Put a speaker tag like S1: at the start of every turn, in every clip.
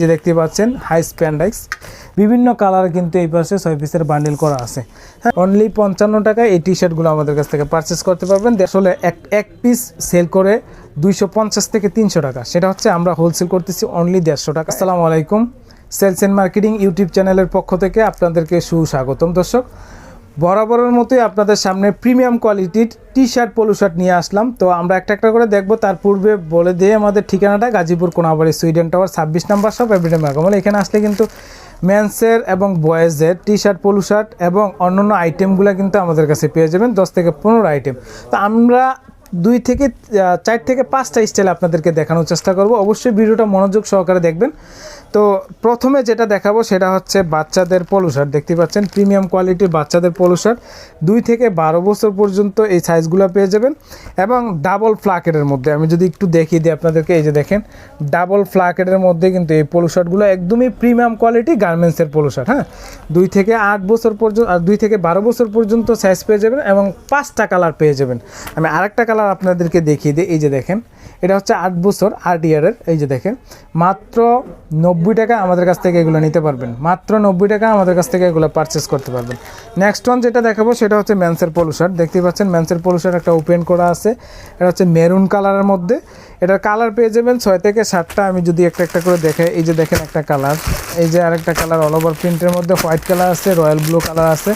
S1: যে দেখতে পাচ্ছেন হাই স্প্যান্ডাইক্স বিভিন্ন কালার কিন্তু এই পাশে ছয় পিসের বান্ডিল করা আছে। হ্যাঁ অনলি পঞ্চান্ন টাকায় এই টি শার্টগুলো আমাদের কাছ থেকে পারচেস করতে পারবেন। আসলে এক এক পিস সেল করে দুইশো পঞ্চাশ থেকে তিনশো টাকা। সেটা হচ্ছে আমরা হোলসেল করতেছি অনলি দেড়শো টাকা। আসসালামু আলাইকুম। সেলস অ্যান্ড মার্কেটিং ইউটিউব চ্যানেলের পক্ষ থেকে আপনাদেরকে সুস্বাগতম, দর্শক। বরাবরের মতোই আপনাদের সামনে প্রিমিয়াম কোয়ালিটির টি শার্ট পলু শার্ট নিয়ে আসলাম। তো আমরা একটা একটা করে দেখব। তার পূর্বে বলে দিয়ে আমাদের ঠিকানাটা গাজীপুর কোনাবাড়ি, সুইডেন টাওয়ার, ছাব্বিশ নাম্বার সব এভরিডে ম্যাগামল এখানে আসলে কিন্তু মেন্সের এবং বয়েজের টি শার্ট পলু শার্ট এবং অন্যান্য আইটেমগুলো কিন্তু আমাদের কাছে পেয়ে যাবেন, দশ থেকে পনেরো আইটেম তো আমরা দুই থেকে চার থেকে পাঁচটা স্টাইল আপনাদেরকে দেখানোর চেষ্টা করব। অবশ্যই ভিডিওটা মনোযোগ সহকারে দেখবেন। তো প্রথমে যেটা দেখাবো সেটা হচ্ছে বাচ্চাদের পলু শার্ট দেখতে পাচ্ছেন প্রিমিয়াম কোয়ালিটির বাচ্চাদের পলু শার্ট দুই থেকে বারো বছর পর্যন্ত এই সাইজগুলো পেয়ে যাবেন। এবং ডাবল ফ্লাকেটের মধ্যে, আমি যদি একটু দেখিয়ে দিই আপনাদেরকে, এই যে দেখেন ডাবল ফ্লাকেটের মধ্যে কিন্তু এই পলু শার্টগুলো একদমই প্রিমিয়াম কোয়ালিটি গার্মেন্টসের পলু শার্ট হ্যাঁ? দুই থেকে আট বছর পর্যন্ত দুই থেকে বারো বছর পর্যন্ত সাইজ পেয়ে যাবেন এবং পাঁচটা কালার পেয়ে যাবেন। আমি আরেকটা কালার আপনাদেরকে দেখিয়ে দিই। এই যে দেখেন, এটা হচ্ছে আট বছর, আট ইয়ারের। এই যে দেখেন, মাত্র নব্বই টাকা আমাদের কাছ থেকে এগুলো নিতে পারবেন। মাত্র নব্বই টাকা আমাদের কাছ থেকে এগুলো পারচেস করতে পারবেন। নেক্সট ওয়ান যেটা দেখাবো, সেটা হচ্ছে ম্যান্সের পলুশার দেখতেই পাচ্ছেন ম্যান্সের পলুশার একটা ওপেন করা আছে। এটা হচ্ছে মেরুন কালারের মধ্যে। এটার কালার পেয়ে যাবেন ছয় থেকে সাতটা। আমি যদি একটা একটা করে দেখাই, এই যে দেখেন একটা কালার এই যে আরেকটা কালার অল ওভার প্রিন্টের মধ্যে হোয়াইট কালার আছে রয়্যাল ব্লু কালার আছে।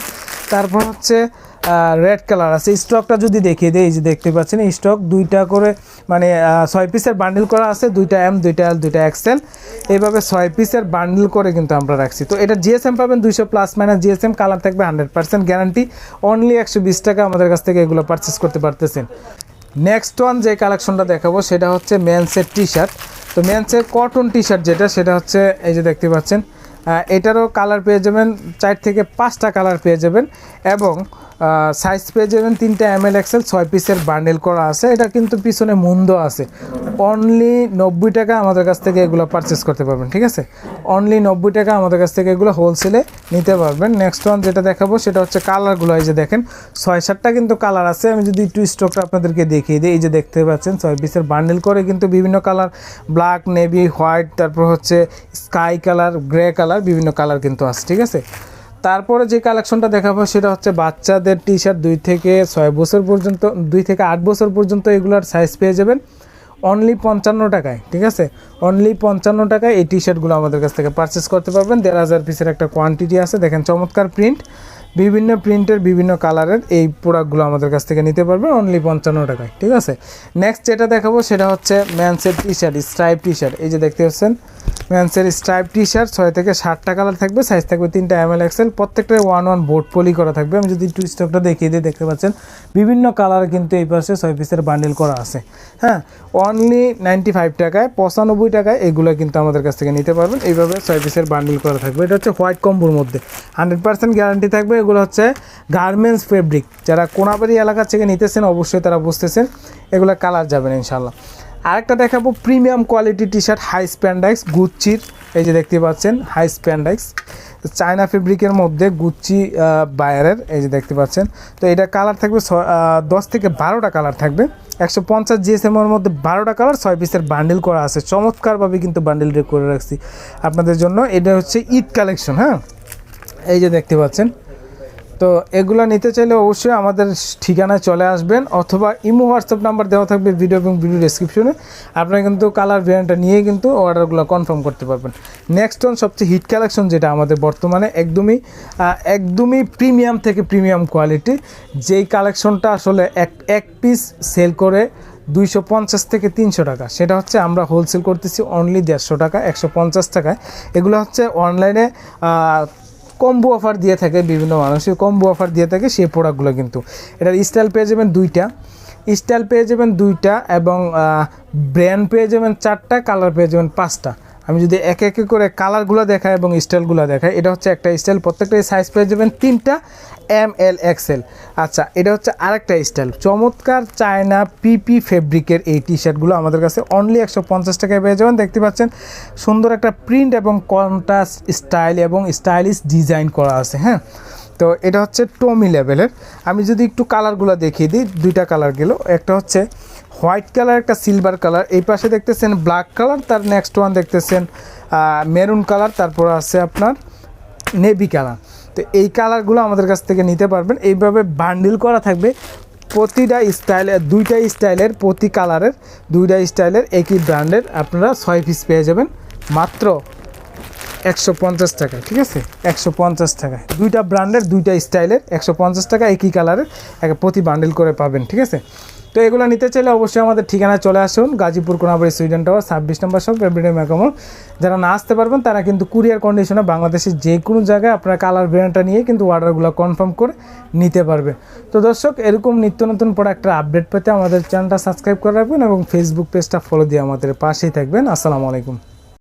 S1: তারপর হচ্ছে রেড কালার আছে। স্টকটা যদি দেখিয়ে দিই এই যে দেখতে পাচ্ছেন স্টক দুইটা করে মানে ছয় পিসের বান্ডিল করা আছে, দুইটা এম দুইটা এল দুইটা এক্সেল এইভাবে ছয় পিসের বান্ডিল করে কিন্তু আমরা রাখছি। তো এটা জিএসএম পাবেন দুইশো প্লাস মাইনাস জিএসএম কালার থাকবে হান্ড্রেড পার্সেন্ট গ্যারান্টি অনলি একশো বিশ টাকা আমাদের কাছ থেকে এগুলো পারচেস করতে পারতেছেন। নেক্সট ওয়ান যে কালেকশনটা দেখাবো, সেটা হচ্ছে মেন্সের টি শার্ট তো মেন্সের কটন টি শার্ট যেটা, সেটা হচ্ছে, এই যে দেখতে পাচ্ছেন এটারও কালার পেয়ে যাবেন চার থেকে পাঁচটা কালার পেয়ে যাবেন এবং সাইজ পেয়ে যাবেন তিনটা এম এল এক্সেল ছয় পিসের বান্ডেল করা আছে। এটা কিন্তু পিছনে মুন্দ আছে। অনলি নব্বই টাকা আমাদের কাছ থেকে এগুলো পারচেস করতে পারবেন, ঠিক আছে? অনলি নব্বই টাকা আমাদের কাছ থেকে এগুলো হোলসেলে নিতে পারবেন। নেক্সট ওয়ান যেটা দেখাবো, সেটা হচ্ছে কালারগুলো এই যে দেখেন, ছয় সাতটা কিন্তু কালার আছে। আমি যদি একটু স্টকটা আপনাদেরকে দেখিয়ে দিই, এই যে দেখতে পাচ্ছেন, ছয় পিসের বান্ডেল করে কিন্তু বিভিন্ন কালার ব্ল্যাক নেভি হোয়াইট তারপর হচ্ছে স্কাই কালার গ্রে কালার বিভিন্ন কালার কিন্তু আছে, ঠিক আছে? তারপরে যে কালেকশনটা দেখাবো সেটা হচ্ছে বাচ্চাদের টি শার্ট দুই থেকে ছয় বছর পর্যন্ত, দুই থেকে আট বছর পর্যন্ত এগুলোর সাইজ পেয়ে যাবেন। অনলি পঞ্চান্ন টাকায়, ঠিক আছে? অনলি পঞ্চান্ন টাকায় এই টি শার্টগুলো আমাদের কাছ থেকে পারচেস করতে পারবেন। দেড় হাজার পিসের একটা কোয়ান্টিটি আছে। দেখেন চমৎকার প্রিন্ট বিভিন্ন প্রিন্টের বিভিন্ন কালারের এই প্রোডাক্টগুলো আমাদের কাছ থেকে নিতে পারবেন অনলি পঞ্চান্ন টাকায়, ঠিক আছে? নেক্সট যেটা দেখাবো সেটা হচ্ছে ম্যান্সের T shirt stripe T shirt এই যে দেখতে পাচ্ছেন, ম্যান্সের স্ট্রাইপ টি শার্ট ছয় থেকে ষাটটা কালার থাকবে সাইজ থাকবে তিনটা এম এল এক্সেল প্রত্যেকটা ওয়ান ওয়ান বোর্ড পলি করা থাকবে। আমি যদি টু স্টকটা দেখিয়ে দিই, দেখতে পাচ্ছেন, বিভিন্ন কালার কিন্তু এই পাশে ছয় পিসের বান্ডেল করা আছে। হ্যাঁ অনলি নাইনটি ফাইভ টাকায়, পঁচানব্বই টাকায় এগুলো কিন্তু আমাদের কাছ থেকে নিতে পারবেন। এইভাবে ছয় পিসের বান্ডেল করা থাকবে। এটা হচ্ছে হোয়াইট কম্বোর মধ্যে। হান্ড্রেড পার্সেন্ট গ্যারান্টি থাকবে এগুলো হচ্ছে গার্মেন্টস ফেব্রিক যারা কোনাবাড়ি এলাকা থেকে নিতেছেন, অবশ্যই তারা বুঝতেছেন এগুলো কালার যাবেন ইনশাল্লাহ আরেকটা দেখাবো premium quality T shirt high spandex গুচ্চির এই যে দেখতে পাচ্ছেন হাই স্প্যান্ডাইক্স চায়না ফেব্রিকের মধ্যে গুচ্চি বায়ারের, এই যে দেখতে পাচ্ছেন। তো এটা কালার থাকবে দশ থেকে বারোটা কালার থাকবে। একশো পঞ্চাশ জিএসএম এর মধ্যে বারোটা কালার ছয় পিসের বান্ডেল করা আছে। চমৎকারভাবে কিন্তু বান্ডেল করে রাখছি আপনাদের জন্য। এটা হচ্ছে ঈদ কালেকশন হ্যাঁ? এই যে দেখতে পাচ্ছেন তো এগুলো নিতে চাইলে অবশ্যই আমাদের ঠিকানায় চলে আসবেন অথবা ইমো হোয়াটসঅ্যাপ নাম্বার দেওয়া থাকবে ভিডিও এবং ভিডিও ডেসক্রিপশনে আপনারা কিন্তু কালার ভ্যারিয়েন্টটা নিয়ে কিন্তু অর্ডারগুলো কনফার্ম করতে পারবেন। নেক্সট ওয়ান সবচেয়ে হিট কালেকশন যেটা আমাদের বর্তমানে একদমই একদমই প্রিমিয়াম থেকে প্রিমিয়াম কোয়ালিটি যেই কালেকশনটা আসলে এক এক পিস সেল করে দুইশো পঞ্চাশ থেকে তিনশো টাকা। সেটা হচ্ছে আমরা হোলসেল করতেছি অনলি দেড়শো টাকা, একশো পঞ্চাশ টাকায়। এগুলো হচ্ছে অনলাইনে কম্বো অফার দিয়ে থাকে বিভিন্ন মানুষের কম্বো অফার দিয়ে থাকে সেই প্রোডাক্টগুলো কিন্তু। এটার স্টাইল পেয়ে যাবেন দুইটা। স্টাইল পেয়ে যাবেন দুইটা এবং ব্র্যান্ড পেয়ে যাবেন চারটা কালার পেয়ে যাবেন পাঁচটা। আমি যদি একে একে করে কালারগুলো দেখাই এবং স্টাইলগুলো দেখাই, এটা হচ্ছে একটা স্টাইল। প্রত্যেকটাই সাইজ পেয়ে যাবেন তিনটা এম এল এক্সেল আচ্ছা এটা হচ্ছে আরেকটা স্টাইল। চমৎকার চায়না পিপি ফেব্রিকের এই টি শার্টগুলো আমাদের কাছে অনলি একশো পঞ্চাশ টাকায় পেয়ে যাবেন। দেখতে পাচ্ছেন, সুন্দর একটা প্রিন্ট এবং কন্ট্রাস্ট স্টাইল এবং স্টাইলিশ ডিজাইন করা আছে হ্যাঁ? তো এটা হচ্ছে টমি লেভেলের আমি যদি একটু কালারগুলো দেখিয়ে দিই, দুইটা কালার গেল। একটা হচ্ছে হোয়াইট কালার, একটা সিলভার কালার। এই পাশে দেখতেছেন ব্ল্যাক কালার, তার নেক্সট ওয়ান দেখতেছেন মেরুন কালার, তারপর আছে আপনার নেভি কালার। তো এই কালারগুলো আমাদের কাছ থেকে নিতে পারবেন। এইভাবে বান্ডিল করা থাকবে। প্রতিটা স্টাইলের দুইটা স্টাইলের প্রতি কালারের, দুইটা স্টাইলের একই ব্র্যান্ডের আপনারা ছয় পিস পেয়ে যাবেন। মাত্র একশো পঞ্চাশ টাকা, ঠিক আছে? একশো পঞ্চাশ টাকায় দুইটা ব্র্যান্ডের দুইটা স্টাইলের, একশো পঞ্চাশ টাকা একই কালারের এক প্রতি বান্ডিল করে পাবেন, ঠিক আছে? তো এগুলো নিতে চাইলে অবশ্যই আমাদের ঠিকানায় চলে আসুন, গাজীপুর, কোনাবাড়ি, সুইডেন টাওয়ার, ছাব্বিশ নম্বর সব এভরিডে মেকামল যারা না আসতে পারবেন, তারা কিন্তু কুরিয়ার কন্ডিশনে বাংলাদেশের যে কোনো জায়গায় আপনার কালার ব্র্যান্ডটা নিয়ে কিন্তু অর্ডারগুলো কনফার্ম করে নিতে পারবে। তো দর্শক, এরকম নিত্য নতুন প্রোডাক্টের আপডেট পেতে আমাদের চ্যানেলটা সাবস্ক্রাইব করে রাখবেন এবং ফেসবুক পেজটা ফলো দিয়ে আমাদের পাশেই থাকবেন। আসসালামু আলাইকুম।